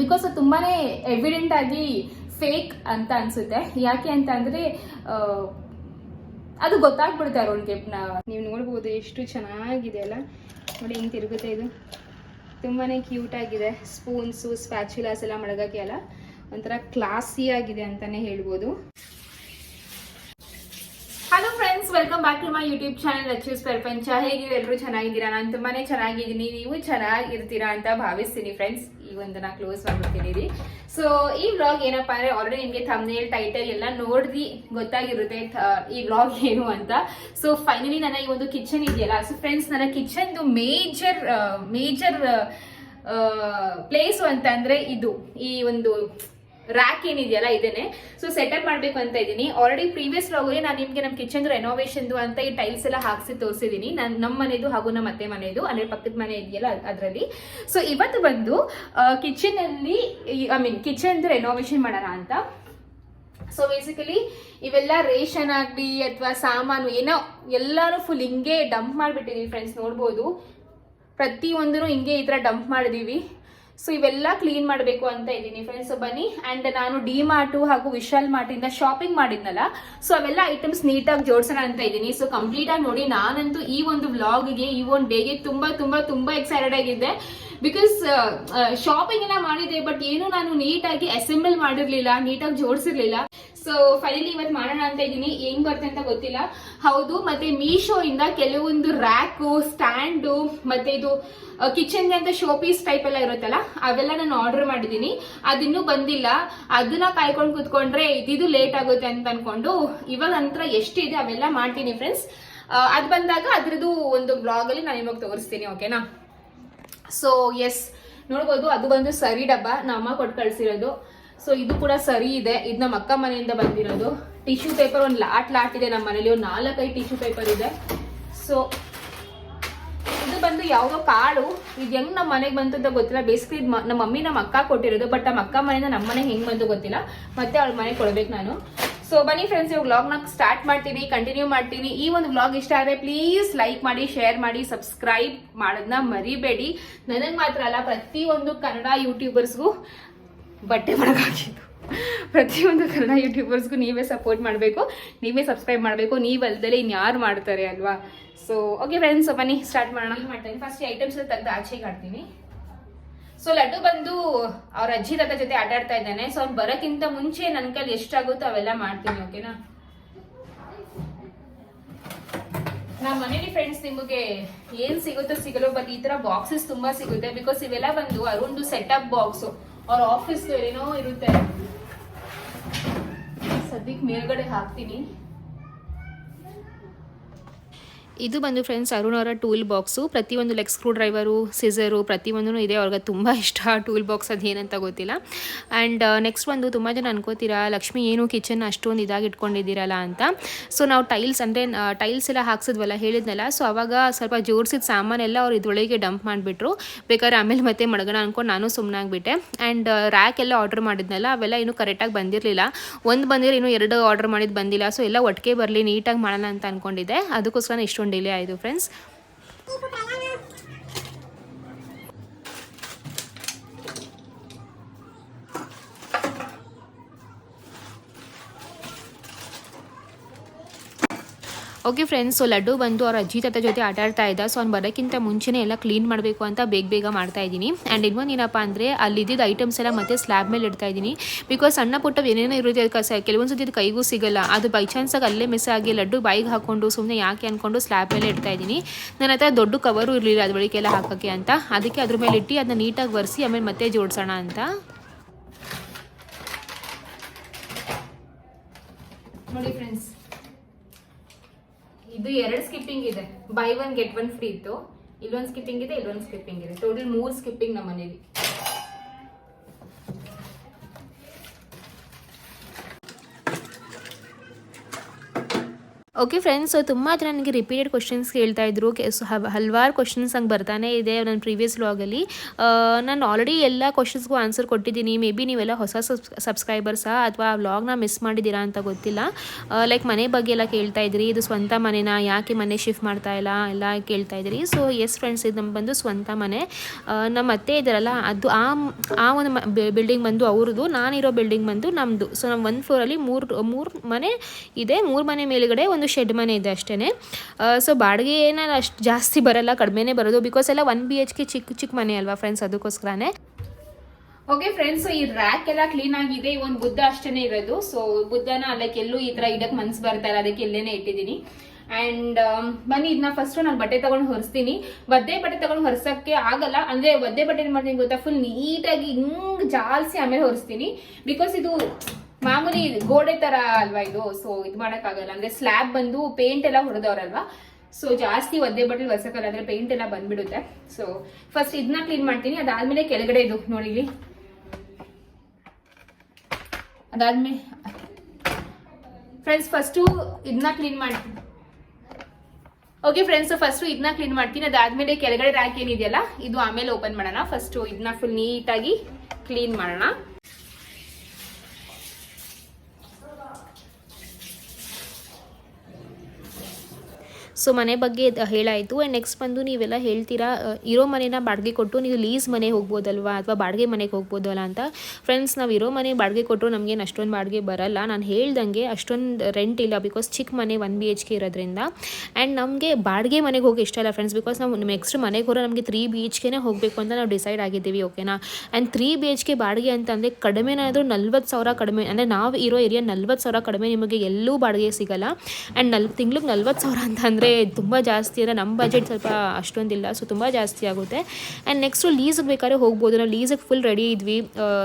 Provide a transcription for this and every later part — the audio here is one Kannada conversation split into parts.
ಬಿಕಾಸ್ ತುಂಬಾ ಎವಿಡೆಂಟ್ ಆಗಿ ಫೇಕ್ ಅಂತ ಅನ್ಸುತ್ತೆ. ಯಾಕೆ ಅಂತ ಅಂದರೆ ಅದು ಗೊತ್ತಾಗ್ಬಿಡುತ್ತೆ ಅವ್ರಿಗೆ. ನೀವು ನೋಡ್ಬೋದು ಎಷ್ಟು ಚೆನ್ನಾಗಿದೆ ಅಲ್ಲ. ನೋಡಿ ಹಿಂಗೆ ತಿರುಗುತ್ತೆ ಇದು. ತುಂಬಾ ಕ್ಯೂಟ್ ಆಗಿದೆ. ಸ್ಪೂನ್ಸು ಸ್ಪ್ಯಾಚುಲಾಸ್ ಎಲ್ಲ ಮಡಗಕ್ಕೆ ಅಲ್ಲ. ಒಂಥರ ಕ್ಲಾಸಿ ಆಗಿದೆ ಅಂತಾನೆ ಹೇಳ್ಬೋದು. Hello friends welcome back to my YouTube channel achieves ಪ್ರಪಂಚ ಹೇಗಿದೆ ಎಲ್ಲರೂ ಚೆನ್ನಾಗಿದ್ದೀರಾ? ನಾನು ತುಂಬಾನೇ ಚೆನ್ನಾಗಿದ್ದೀನಿ. ನೀವು ಚೆನ್ನಾಗಿರ್ತೀರಾ ಅಂತ ಭಾವಿಸ್ತೀನಿ ಫ್ರೆಂಡ್ಸ್ ಈ ಒಂದು ಒಂದನ್ನ ಕ್ಲೋಸ್ ಮಾಡ್ಬಿಡ್ತೀನಿ. ಸೊ ಈ ವ್ಲಾಗ್ ಏನಪ್ಪಾ ಅಂದ್ರೆ ಆಲ್ರೆಡಿ ನಿಮಗೆ ಥಂಬ್ನೇಲ್ ಟೈಟಲ್ ಎಲ್ಲ ನೋಡಿದ್ವಿ ಗೊತ್ತಾಗಿರುತ್ತೆ ಈ ವ್ಲಾಗ್ ಏನು ಅಂತ. ಸೊ ಫೈನಲಿ ನನ್ನ ಈ ಒಂದು ಕಿಚನ್ ಇದೆಯಲ್ಲ. ಸೊ ಫ್ರೆಂಡ್ಸ್ ನನ್ನ ಕಿಚನ್ದು ಮೇಜರ್ ಮೇಜರ್ ಪ್ಲೇಸು ಅಂತಂದರೆ ಇದು. ಈ ಒಂದು ರ್ಯಾಕ್ ಏನಿದೆಯಲ್ಲ ಇದೇನೆ ಸೊ ಸೆಟಪ್ ಮಾಡ್ಬೇಕು ಅಂತ ಇದ್ದೀನಿ. ಆಲ್ರೆಡಿ ಪ್ರೀವಿಯಸ್ ವ್ಲಾಗಲ್ಲಿ ನಾನು ನಿಮಗೆ ನಮ್ಮ ಕಿಚನ್ ರೆನೋವೇಷನ್ದು ಅಂತ ಈ ಟೈಲ್ಸ್ ಎಲ್ಲ ಹಾಕ್ಸಿ ತೋರಿಸಿದ್ದೀನಿ ನಾನು ನಮ್ಮ ಮನೆದು ಹಾಗೂ ನಮ್ಮ ಅತ್ತೆ ಮನೆಯದು ಅಂದ್ರೆ ಪಕ್ಕದ ಮನೆ ಇದೆಯಲ್ಲ ಅದರಲ್ಲಿ. ಸೊ ಇವತ್ತು ಬಂದು ಕಿಚನ್ ಅಲ್ಲಿ ಐ ಮೀನ್ ಕಿಚನ್ ರೆನೋವೇಷನ್ ಮಾಡೋಣ ಅಂತ. ಸೊ ಬೇಸಿಕಲಿ ಇವೆಲ್ಲ ರೇಷನ್ ಆಗಲಿ ಅಥವಾ ಸಾಮಾನು ಏನೋ ಎಲ್ಲಾನು ಫುಲ್ ಹಿಂಗೆ ಡಂಪ್ ಮಾಡಿಬಿಟ್ಟಿದ್ದೀವಿ ಫ್ರೆಂಡ್ಸ್ ನೋಡ್ಬೋದು. ಪ್ರತಿಯೊಂದೂ ಹಿಂಗೆ ಈ ಥರ ಡಂಪ್ ಮಾಡಿದೀವಿ. ಸೊ ಇವೆಲ್ಲ ಕ್ಲೀನ್ ಮಾಡಬೇಕು ಅಂತ ಇದ್ದೀನಿ ಫ್ರೆಂಡ್ಸ್ ಬನ್ನಿ. ಆ್ಯಂಡ್ ನಾನು ಡಿ ಮಾರ್ಟು ಹಾಗೂ ವಿಶಾಲ್ ಮಾರ್ಟಿಂದ ಶಾಪಿಂಗ್ ಮಾಡಿದ್ನಲ್ಲ. ಸೊ ಅವೆಲ್ಲ ಐಟಮ್ಸ್ ನೀಟಾಗಿ ಜೋಡಿಸೋಣ ಅಂತ ಇದ್ದೀನಿ. ಸೊ ಕಂಪ್ಲೀಟ್ ಆಗಿ ನೋಡಿ, ನಾನಂತೂ ಈ ಒಂದು ವ್ಲಾಗ್ಗೆ ಈ ಒಂದು ಡೇಗೆ ತುಂಬಾ ತುಂಬಾ ತುಂಬಾ ಎಕ್ಸೈಟೆಡ್ ಆಗಿದ್ದೆ. ಬಿಕಾಸ್ ಶಾಪಿಂಗ್ ಎಲ್ಲ ಮಾಡಿದೆ ಬಟ್ ಏನು ನಾನು ನೀಟಾಗಿ ಅಸೆಂಬಲ್ ಮಾಡಿರ್ಲಿಲ್ಲ, ನೀಟಾಗಿ ಜೋಡಿಸಿರ್ಲಿಲ್ಲ. ಸೊ ಫೈನಲಿ ಇವತ್ತು ಮಾಡೋಣ ಅಂತ ಇದ್ದೀನಿ. ಹೆಂಗ್ ಬರುತ್ತೆ ಅಂತ ಗೊತ್ತಿಲ್ಲ. ಹೌದು, ಮತ್ತೆ ಮೀಶೋ ಇಂದ ಕೆಲವೊಂದು ರ್ಯಾಕು, ಸ್ಟ್ಯಾಂಡು, ಮತ್ತೆ ಇದು ಕಿಚನ್ಗೆ ಅಂತ ಶೋ ಪೀಸ್ ಟೈಪ್ ಎಲ್ಲ ಇರುತ್ತಲ್ಲ, ಅವೆಲ್ಲ ನಾನು ಆರ್ಡರ್ ಮಾಡಿದ್ದೀನಿ. ಅದಿನ್ನೂ ಬಂದಿಲ್ಲ. ಅದನ್ನ ಕಾಯ್ಕೊಂಡು ಕುತ್ಕೊಂಡ್ರೆ ಇದಿದು ಲೇಟ್ ಆಗುತ್ತೆ ಅಂತ ಅನ್ಕೊಂಡು ಇವಾಗ ನಂತರ ಎಷ್ಟಿದೆ ಅವೆಲ್ಲ ಮಾಡ್ತೀನಿ ಫ್ರೆಂಡ್ಸ್ ಅದು ಬಂದಾಗ ಅದ್ರದ್ದು ಒಂದು ಬ್ಲಾಗ್ ಅಲ್ಲಿ ನಾನು ನಿಮಗೆ ತೋರಿಸ್ತೀನಿ ಓಕೆನಾ ಸೊ ಎಸ್ ನೋಡ್ಬೋದು, ಅದು ಬಂದು ಸರಿ ಡಬ್ಬ, ನಮ್ಮ ಕೊಟ್ಟು ಕಳಿಸಿರೋದು. ಸೊ ಇದು ಕೂಡ ಸರಿ ಇದೆ. ಇದು ನಮ್ಮ ಅಕ್ಕ ಮನೆಯಿಂದ ಬಂದಿರೋದು. ಟಿಶ್ಯೂ ಪೇಪರ್ ಒಂದು ಲಾಟ್ ಲಾಟ್ ಇದೆ ನಮ್ಮ ಮನೇಲಿ. ಒಂದು ನಾಲ್ಕೈದು ಟಿಶ್ಯೂ ಪೇಪರ್ ಇದೆ. ಸೊ ಇದು ಬಂದು ಯಾವುದೋ ಕಾಳು. ಇದು ಹೆಂಗ್ ನಮ್ಮ ಮನೆಗೆ ಬಂತು ಗೊತ್ತಿಲ್ಲ. ಬೇಸಿಕಲಿ ಇದು ನಮ್ಮ ಮಮ್ಮಿ ನಮ್ಮ ಅಕ್ಕ ಕೊಟ್ಟಿರೋದು ಬಟ್ ನಮ್ಮ ಅಕ್ಕ ಮನೆಯಿಂದ ನಮ್ಮ ಮನೆಗೆ ಹೆಂಗ್ ಬಂತು ಗೊತ್ತಿಲ್ಲ. ಮತ್ತೆ ಅವಳ ಮನೆಗೆ ಕೊಡ್ಬೇಕು ನಾನು. ಸೊ ಬನ್ನಿ ಫ್ರೆಂಡ್ಸ್ ಇವಾಗ ವ್ಲಾಗ್ನ ಸ್ಟಾರ್ಟ್ ಮಾಡ್ತೀನಿ ಕಂಟಿನ್ಯೂ ಮಾಡ್ತೀನಿ ಈ ಒಂದು ವ್ಲಾಗ್ ಇಷ್ಟ ಆದರೆ ಪ್ಲೀಸ್ ಲೈಕ್ ಮಾಡಿ ಶೇರ್ ಮಾಡಿ ಸಬ್ಸ್ಕ್ರೈಬ್ ಮಾಡೋದನ್ನ ಮರಿಬೇಡಿ. ನನಗೆ ಮಾತ್ರ ಅಲ್ಲ, ಪ್ರತಿಯೊಂದು ಕನ್ನಡ ಯೂಟ್ಯೂಬರ್ಸ್ಗೂ ಬಟ್ಟೆ ಒಳಗಾಗಿದ್ದು ಪ್ರತಿಯೊಂದು ಕನ್ನಡ ಯೂಟ್ಯೂಬರ್ಸ್ಗೂ ನೀವೇ ಸಪೋರ್ಟ್ ಮಾಡಬೇಕು, ನೀವೇ ಸಬ್ಸ್ಕ್ರೈಬ್ ಮಾಡಬೇಕು. ನೀವು ಅಲ್ಲದೆ ಇನ್ಯಾರು ಮಾಡ್ತಾರೆ ಅಲ್ವಾ? ಸೊ ಓಕೆ ಫ್ರೆಂಡ್ಸ್ ಬನ್ನಿ ಸ್ಟಾರ್ಟ್ ಮಾಡೋಣ. ಮಾಡ್ತೀನಿ. ಫಸ್ಟ್ ಐಟಮ್ಸ್ ತೆಗೆದು ಆಚೆಗೆ ಆಡ್ತೀನಿ ಸೊ ಲಡ್ಡು ಬಂದು ಅವ್ರ ಅಜ್ಜಿ ತಕ್ಕ ಜೊತೆ ಆಟ ಆಡ್ತಾ ಇದ್ದಾನೆ. ಸೊ ಅವ್ನು ಬರೋಕ್ಕಿಂತ ಮುಂಚೆ ನನ್ನ ಕೈಲಿ ಎಷ್ಟಾಗುತ್ತೋ ಅವೆಲ್ಲ ಮಾಡ್ತೀನಿ ಓಕೆನಾ ನಮ್ಮ ಮನೇಲಿ ಫ್ರೆಂಡ್ಸ್ ನಿಮಗೆ ಏನ್ ಸಿಗುತ್ತೋ ಸಿಗಲ್ಲೋ ಬಟ್ ಈ ತರ ಬಾಕ್ಸಸ್ ತುಂಬಾ ಸಿಗುತ್ತೆ. ಬಿಕಾಸ್ ಇವೆಲ್ಲ ಬಂದು ಅರುಣ್ದು ಸೆಟಪ್ ಬಾಕ್ಸ್ ಅವ್ರ ಆಫೀಸ್ ಏನೋ ಇರುತ್ತೆ. ಸದ್ಯಕ್ಕೆ ಮೇಲ್ಗಡೆ ಹಾಕ್ತೀನಿ. ಇದು ಬಂದು ಫ್ರೆಂಡ್ಸ್ ಅರುಣ್ ಅವರ ಟೂಲ್ ಬಾಕ್ಸು ಪ್ರತಿಯೊಂದು ಲೈಕ್ ಸ್ಕ್ರೂ ಡ್ರೈವರು ಸಿಸರು ಪ್ರತಿಯೊಂದೂ ಇದೆ. ಅವ್ರಿಗೆ ತುಂಬ ಇಷ್ಟ ಟೂಲ್ ಬಾಕ್ಸ್ ಅದು ಏನಂತ ಗೊತ್ತಿಲ್ಲ. ಆ್ಯಂಡ್ ನೆಕ್ಸ್ಟ್ ಒಂದು ತುಂಬ ಜನ ಅನ್ಕೋತೀರಾ, ಲಕ್ಷ್ಮಿ ಏನು ಕಿಚನ್ ಅಷ್ಟೊಂದು ಇದಾಗಿ ಇಟ್ಕೊಂಡಿದ್ದೀರಲ್ಲ ಅಂತ. ಸೊ ನಾವು ಟೈಲ್ಸ್ ಅಂದರೆ ಟೈಲ್ಸ್ ಎಲ್ಲ ಹಾಕ್ಸಿದ್ವಲ್ಲ, ಹೇಳಿದ್ನಲ್ಲ. ಸೊ ಅವಾಗ ಸ್ವಲ್ಪ ಜೋಡಿಸಿದ ಸಾಮಾನೆಲ್ಲ ಅವ್ರು ಇದೊಳಗೆ ಡಂಪ್ ಮಾಡಿಬಿಟ್ರು. ಬೇಕಾದ್ರೆ ಆಮೇಲೆ ಮತ್ತೆ ಮಡಗಣ ಅನ್ಕೊಂಡು ನಾನು ಸುಮ್ಮನಾಗ್ಬಿಟ್ಟೆ ಆ್ಯಂಡ್ ರ್ಯಾಕ್ ಎಲ್ಲ ಆರ್ಡರ್ ಮಾಡಿದ್ನಲ್ಲ, ಅವೆಲ್ಲ ಇನ್ನೂ ಕರೆಕ್ಟಾಗಿ ಬಂದಿರಲಿಲ್ಲ. ಒಂದು ಬಂದಿರೋ ಇನ್ನೂ ಎರಡು ಆರ್ಡರ್ ಮಾಡಿದ್ದು ಬಂದಿಲ್ಲ. ಸೊ ಎಲ್ಲ ಒಟ್ಟಿಗೆ ಬರಲಿ, ನೀಟಾಗಿ ಮಾಡೋಣ ಅಂತ ಅಂದ್ಕೊಂಡಿದ್ದೆ ಅದಕ್ಕೋಸ್ಕರ ಇಷ್ಟೊಂದು ಡಿಲೇ ಆಯಿತು friends okay friends so Laddu ಬಂದು ಅವ್ರ ಅಜ್ಜಿ ತಾತ ಜೊತೆ ಆಟ ಆಡ್ತಾ ಇದ್ದ. ಸೊ ಅವ್ನು ಬರೋಕ್ಕಿಂತ ಮುಂಚೆನೇ ಎಲ್ಲ ಕ್ಲೀನ್ ಮಾಡಬೇಕು ಅಂತ ಬೇಗ ಬೇಗ ಮಾಡ್ತಾ ಇದ್ದೀನಿ. ಆ್ಯಂಡ್ ಇನ್ನೊಂದು ಏನಪ್ಪ ಅಂದರೆ ಅಲ್ಲಿದ್ದ ಐಟಮ್ಸ್ ಎಲ್ಲ ಮತ್ತೆ ಸ್ಲ್ಯಾಬ್ ಮೇಲೆ ಇಡ್ತಾ ಇದ್ದೀನಿ. ಬಿಕಾಸ್ ಸಣ್ಣ ಪುಟ್ಟ ಏನೇನೋ ಇರುತ್ತೆ ಅದಕ್ಕೆ ಕೆಲವೊಂದು ಸತಿ ಕೈಗೂ ಸಿಗಲ್ಲ. ಅದು ಬೈ ಚಾನ್ಸಾಗಿ ಅಲ್ಲೇ ಮಿಸ್ ಆಗಿ ಲಡ್ಡು ಬಾಯಿಗೆ ಹಾಕೊಂಡು ಸುಮ್ಮನೆ ಯಾಕೆ ಅಂದ್ಕೊಂಡು ಸ್ಲ್ಯಾಬ್ ಮೇಲೆ ಇಡ್ತಾ ಇದ್ದೀನಿ. ನನ್ನ ಹತ್ರ ದೊಡ್ಡ ಕವರು ಇರಲಿಲ್ಲ ಅದು ಬಳಿಕೆಲ್ಲ ಹಾಕೋಕ್ಕೆ ಅಂತ. ಅದಕ್ಕೆ ಅದ್ರ ಮೇಲೆ ಇಟ್ಟು ಅದನ್ನ ನೀಟಾಗಿ ಒರೆಸಿ ಆಮೇಲೆ ಮತ್ತೆ ಜೋಡಿಸೋಣ ಅಂತ. ನೋಡಿ ಫ್ರೆಂಡ್ಸ್ ಇದು ಎರಡು ಸ್ಕಿಪ್ಪಿಂಗ್ ಇದೆ. Buy one get one free ಇತ್ತು. ಇಲ್ಲೊಂದು ಸ್ಕಿಪ್ಪಿಂಗ್ ಇದೆ, ಇಲ್ಲೊಂದು ಸ್ಕಿಪ್ಪಿಂಗ್ ಇದೆ. ಟೋಟಲ್ ಮೂರು ಸ್ಕಿಪ್ಪಿಂಗ್ ನಮ್ಮ ಮನೇಲಿ ಓಕೆ ಫ್ರೆಂಡ್ಸ್ ತುಂಬ ಜನ ನನಗೆ ರಿಪೀಟೆಡ್ ಕ್ವಶನ್ಸ್ ಕೇಳ್ತಾ ಇದ್ರು. ಹಲವಾರು ಕ್ವಶನ್ಸ್ ಹಂಗೆ ಬರ್ತಾನೆ ಇದೆ ನನ್ನ ಪ್ರೀವಿಯಸ್ ವ್ಲಾಗಲ್ಲಿ ನಾನು ಆಲ್ರೆಡಿ ಎಲ್ಲ ಕ್ವಶನ್ಸ್ಗೂ ಆನ್ಸರ್ ಕೊಟ್ಟಿದ್ದೀನಿ. ಮೇ ಬಿ ನೀವೆಲ್ಲ ಹೊಸ ಸಬ್ಸ್ಕ್ರೈಬರ್ಸಾ ಅಥವಾ ವ್ಲಾಗ್ನ ಮಿಸ್ ಮಾಡಿದ್ದೀರಾ ಅಂತ ಗೊತ್ತಿಲ್ಲ. ಲೈಕ್ ಮನೆ ಬಗ್ಗೆ ಎಲ್ಲ ಕೇಳ್ತಾ ಇದ್ರಿ. ಇದು ಸ್ವಂತ ಮನೆನಾ? ಯಾಕೆ ಮನೆ ಶಿಫ್ಟ್ ಮಾಡ್ತಾ ಇಲ್ಲ? ಎಲ್ಲ ಕೇಳ್ತಾ ಇದ್ರಿ. ಸೊ ಎಸ್ ಫ್ರೆಂಡ್ಸ್ ಇದು ನಮ್ಮ ಬಂದು ಸ್ವಂತ ಮನೆ. ನಮ್ಮ ಅತ್ತೆ ಇದ್ದಾರಲ್ಲ, ಅದು ಆ ಆ ಒಂದು ಬಿಲ್ಡಿಂಗ್ ಬಂದು ಅವ್ರದ್ದು, ನಾನಿರೋ ಬಿಲ್ಡಿಂಗ್ ಬಂದು ನಮ್ಮದು ಸೊ ನಮ್ಮ ಒಂದು ಫ್ಲೋರಲ್ಲಿ ಮೂರು ಮೂರು ಮನೆ ಇದೆ. ಮೂರು ಮನೆ ಮೇಲುಗಡೆ ಒಂದು ಶೆಡ್ ಮನೆ ಇದೆ ಅಷ್ಟೇ ಸೊ ಬಾಡಿಗೆ ಏನಾದ್ರು ಅಷ್ಟು ಜಾಸ್ತಿ ಬರಲ್ಲ, ಕಡಿಮೆನೇ ಬರೋದು. ಬಿಕಾಸ್ ಎಲ್ಲ ಒನ್ ಬಿ ಎಚ್ ಕೆ ಚಿಕ್ಕ ಚಿಕ್ಕ ಮನೆ ಅಲ್ವಾ ಫ್ರೆಂಡ್ಸ್ ಅದಕ್ಕೋಸ್ಕರನೇ. ಓಕೆ ಫ್ರೆಂಡ್ಸ್ ಈ ರ್ಯಾಕ್ ಎಲ್ಲ ಕ್ಲೀನ್ ಆಗಿದೆ. ಈ ಒಂದು ಬುದ್ಧ ಅಷ್ಟೇನೆ ಇರೋದು. ಸೊ ಬುದ್ಧನ ಲೈಕ್ ಎಲ್ಲೂ ಈ ತರ ಇಡಕ್ ಮನ್ಸ್ ಬರ್ತಾ ಇಲ್ಲ. ಅದಕ್ಕೆ ಎಲ್ಲೇನೆ ಇಟ್ಟಿದ್ದೀನಿ. ಅಂಡ್ ಬನ್ನಿ ಇದನ್ನ ಫಸ್ಟ್ ನಾನು ಬಟ್ಟೆ ತಗೊಂಡು ಹೊರಿಸ್ತೀನಿ. ಒದ್ದೆ ಬಟ್ಟೆ ತಗೊಂಡು ಹೊರ್ಸಕ್ಕೆ ಆಗಲ್ಲ. ಅಂದ್ರೆ ಒದ್ದೆ ಬಟ್ಟೆ ಮಾಡ್ತೀನಿ ಗೊತ್ತಾ? ಫುಲ್ ನೀಟಾಗಿ ಹಿಂಗ್ ಜಾಲ್ಸಿ ಆಮೇಲೆ ಹೊರಿಸ್ತೀನಿ. ಬಿಕಾಸ್ ಇದು ಮಾಮೂಲಿ ಗೋಡೆ ತರ ಅಲ್ವಾ ಇದು? ಸೊ ಇದು ಆಗಲ್ಲ ಅಂದ್ರೆ ಸ್ಲ್ಯಾಬ್ ಬಂದು ಪೇಂಟ್ ಎಲ್ಲ ಹೊಡೆದವ್ರಲ್ವಾ ಸೊ ಜಾಸ್ತಿ ಒದ್ದೆ ಬಟ್ಟೆ ಒರ್ಸಕ್ಕಲ್ಲ ಅಂದ್ರೆ ಪೇಂಟ್ ಎಲ್ಲ ಬಂದ್ಬಿಡುತ್ತೆ. ಸೊ ಫಸ್ಟ್ ಇದನ್ನ ಕ್ಲೀನ್ ಮಾಡ್ತೀನಿ. ಅದಾದ್ಮೇಲೆ ಕೆಳಗಡೆ ಇದು ನೋಡಿ ಇಲ್ಲಿ. ಅದಾದ್ಮೇಲೆ ಫ್ರೆಂಡ್ಸ್ ಫಸ್ಟು ಇದನ್ನ ಕ್ಲೀನ್ ಮಾಡ್ತೀನಿ. ಓಕೆ ಫ್ರೆಂಡ್ಸ್ ಫಸ್ಟು ಇದನ್ನ ಕ್ಲೀನ್ ಮಾಡ್ತೀನಿ. ಅದಾದ್ಮೇಲೆ ಕೆಳಗಡೆ ರ್ಯಾಕ್ ಏನಿದೆಯಲ್ಲ, ಇದು ಆಮೇಲೆ ಓಪನ್ ಮಾಡೋಣ. ಫಸ್ಟು ಇದನ್ನ ಫುಲ್ ನೀಟಾಗಿ ಕ್ಲೀನ್ ಮಾಡೋಣ. ಸೊ ಮನೆ ಬಗ್ಗೆ ಹೇಳಾಯಿತು. ಆ್ಯಂಡ್ ನೆಕ್ಸ್ಟ್ ಬಂದು ನೀವೆಲ್ಲ ಹೇಳ್ತೀರಾ ಇರೋ ಮನೇನ ಬಾಡಿಗೆ ಕೊಟ್ಟು ನೀವು ಲೀಸ್ ಮನೆ ಹೋಗ್ಬೋದಲ್ವಾ ಅಥವಾ ಬಾಡಿಗೆ ಮನೆಗೆ ಹೋಗ್ಬೋದಲ್ಲ ಅಂತ? ಫ್ರೆಂಡ್ಸ್ ನಾವು ಇರೋ ಮನೆ ಬಾಡಿಗೆ ಕೊಟ್ಟರು ನಮಗೇನು ಅಷ್ಟೊಂದು ಬಾಡಿಗೆ ಬರಲ್ಲ. ನಾನು ಹೇಳ್ದಂಗೆ ಅಷ್ಟೊಂದು ರೆಂಟ್ ಇಲ್ಲ ಬಿಕಾಸ್ ಚಿಕ್ಕ ಮನೆ ಒನ್ ಬಿ ಎಚ್ ಕೆ ಇರೋದ್ರಿಂದ. ಆ್ಯಂಡ್ ನಮಗೆ ಬಾಡಿಗೆ ಮನೆಗೆ ಹೋಗಿ ಇಷ್ಟ ಇಲ್ಲ ಫ್ರೆಂಡ್ಸ್ ಬಿಕಾಸ್ ನಾವು ನೆಕ್ಸ್ಟ್ ಮನೆಗೆ ಹೋರೋ ನಮಗೆ ತ್ರೀ ಬಿ ಎಚ್ ಕೆನೇ ಹೋಗಬೇಕು ಅಂತ ನಾವು ಡಿಸೈಡ್ ಆಗಿದ್ದೀವಿ ಓಕೆನಾ and three B H K ಬಾಡಿಗೆ ಅಂತಂದರೆ ಕಡಿಮೆನಾದರೂ ನಲ್ವತ್ತು ಸಾವಿರ ಕಡಿಮೆ, ಅಂದರೆ ನಾವು ಇರೋ ಏರಿಯಾ ನಲ್ವತ್ತು ಸಾವಿರ ಕಡಿಮೆ ನಿಮಗೆ ಎಲ್ಲೂ ಬಾಡಿಗೆ ಸಿಗಲ್ಲ. ಆ್ಯಂಡ್ ನಲ್ ತಿಂಗ್ಳಿಗೆ ನಲ್ವತ್ತು ಸಾವಿರ ಅಂತ ಅಂದರೆ ತುಂಬ ಜಾಸ್ತಿ ಅಂದರೆ ನಮ್ಮ ಬಜೆಟ್ ಸ್ವಲ್ಪ ಅಷ್ಟೊಂದಿಲ್ಲ ಸೊ ತುಂಬ ಜಾಸ್ತಿ ಆಗುತ್ತೆ. ಆ್ಯಂಡ್ ನೆಕ್ಸ್ಟು ಲೀಸ್ಗೆ ಬೇಕಾದ್ರೆ ಹೋಗ್ಬೋದು. ನಾವು ಲೀಸಿಗೆ ಫುಲ್ ರೆಡಿ ಇದ್ವಿ.